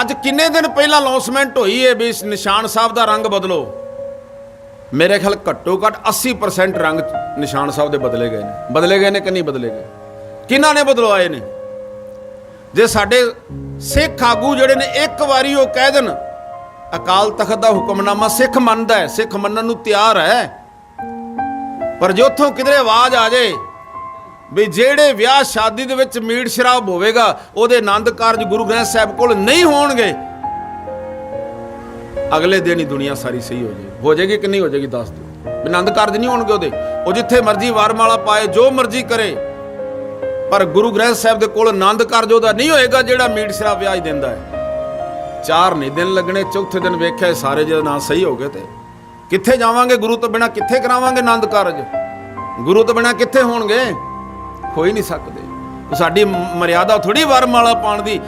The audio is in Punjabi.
ਅੱਜ ਕਿੰਨੇ ਦਿਨ ਪਹਿਲਾਂ ਅਨਾਉਂਸਮੈਂਟ ਹੋਈ ਹੈ ਵੀ ਨਿਸ਼ਾਨ ਸਾਹਿਬ ਦਾ ਰੰਗ ਬਦਲੋ? ਮੇਰੇ ਖਿਆਲ ਘੱਟੋ ਘੱਟ 80% ਰੰਗ ਨਿਸ਼ਾਨ ਸਾਹਿਬ ਦੇ ਬਦਲੇ ਗਏ ਨੇ। ਬਦਲੇ ਗਏ ਨੇ ਕਿ ਨਹੀਂ ਬਦਲੇ ਗਏ? ਕਿਹਨਾਂ ਨੇ ਬਦਲਵਾਏ ਨੇ? ਜੇ ਸਾਡੇ ਸਿੱਖ ਆਗੂ ਜਿਹੜੇ ਨੇ ਇੱਕ ਵਾਰੀ ਉਹ ਕਹਿ ਦੇਣ, ਅਕਾਲ ਤਖਤ ਦਾ ਹੁਕਮਨਾਮਾ ਸਿੱਖ ਮੰਨਦਾ ਹੈ, ਸਿੱਖ ਮੰਨਣ ਨੂੰ ਤਿਆਰ ਹੈ। ਪਰ ਜੇ ਉੱਥੋਂ ਕਿਧਰੇ ਆਵਾਜ਼ ਆ ਜਾਏ ਵੀ ਜਿਹੜੇ ਵਿਆਹ ਸ਼ਾਦੀ ਦੇ ਵਿੱਚ ਮੀਟ ਸ਼ਰਾਬ ਹੋਵੇਗਾ, ਉਹਦੇ ਆਨੰਦ ਕਾਰਜ ਗੁਰੂ ਗ੍ਰੰਥ ਸਾਹਿਬ ਕੋਲ ਨਹੀਂ ਹੋਣਗੇ। ਅਗਲੇ ਦਿਨ ਹੀ ਦੁਨੀਆ ਸਾਰੀ ਸਹੀ ਹੋ ਜਾਏਗੀ। ਹੋ ਜਾਏਗੀ ਕਿ ਨਹੀਂ ਹੋ ਜਾਏਗੀ, ਦੱਸ ਦਿਓ। ਵੀ ਆਨੰਦ ਕਾਰਜ ਨਹੀਂ ਹੋਣਗੇ ਉਹਦੇ। ਉਹ ਜਿੱਥੇ ਮਰਜ਼ੀ ਵਰਮਾਲਾ ਪਾਏ, ਜੋ ਮਰਜ਼ੀ ਕਰੇ। ਪਰ ਗੁਰੂ ਗ੍ਰੰਥ ਸਾਹਿਬ ਦੇ ਕੋਲ ਆਨੰਦ ਕਾਰਜ ਉਹਦਾ ਨਹੀਂ ਹੋਏਗਾ, ਜਿਹੜਾ ਮੀਟ ਸ਼ਰਾਬ ਵਿਆਜ ਦਿੰਦਾ ਹੈ। ਚਾਰ ਨਹੀਂ ਦਿਨ ਲੱਗਣੇ, ਚੌਥੇ ਦਿਨ ਵੇਖਿਆ ਸਾਰੇ ਜੇ ਨਾਂ ਸਹੀ ਹੋ ਗਏ ਤੇ। ਕਿੱਥੇ ਜਾਵਾਂਗੇ ਗੁਰੂ ਤੋਂ ਬਿਨਾ, ਕਿੱਥੇ ਕਰਾਵਾਂਗੇ ਆਨੰਦ ਕਾਰਜ? ਗੁਰੂ ਤੋਂ ਬਿਨਾ ਕਿੱਥੇ ਹੋਣਗੇ? ਹੋ ਹੀ ਨਹੀਂ ਸਕਦੇ। ਸਾਡੀ ਮਰਿਆਦਾ ਥੋੜੀ ਵਾਰ ਮਾਲਾ ਪਾਉਣ ਦੀ।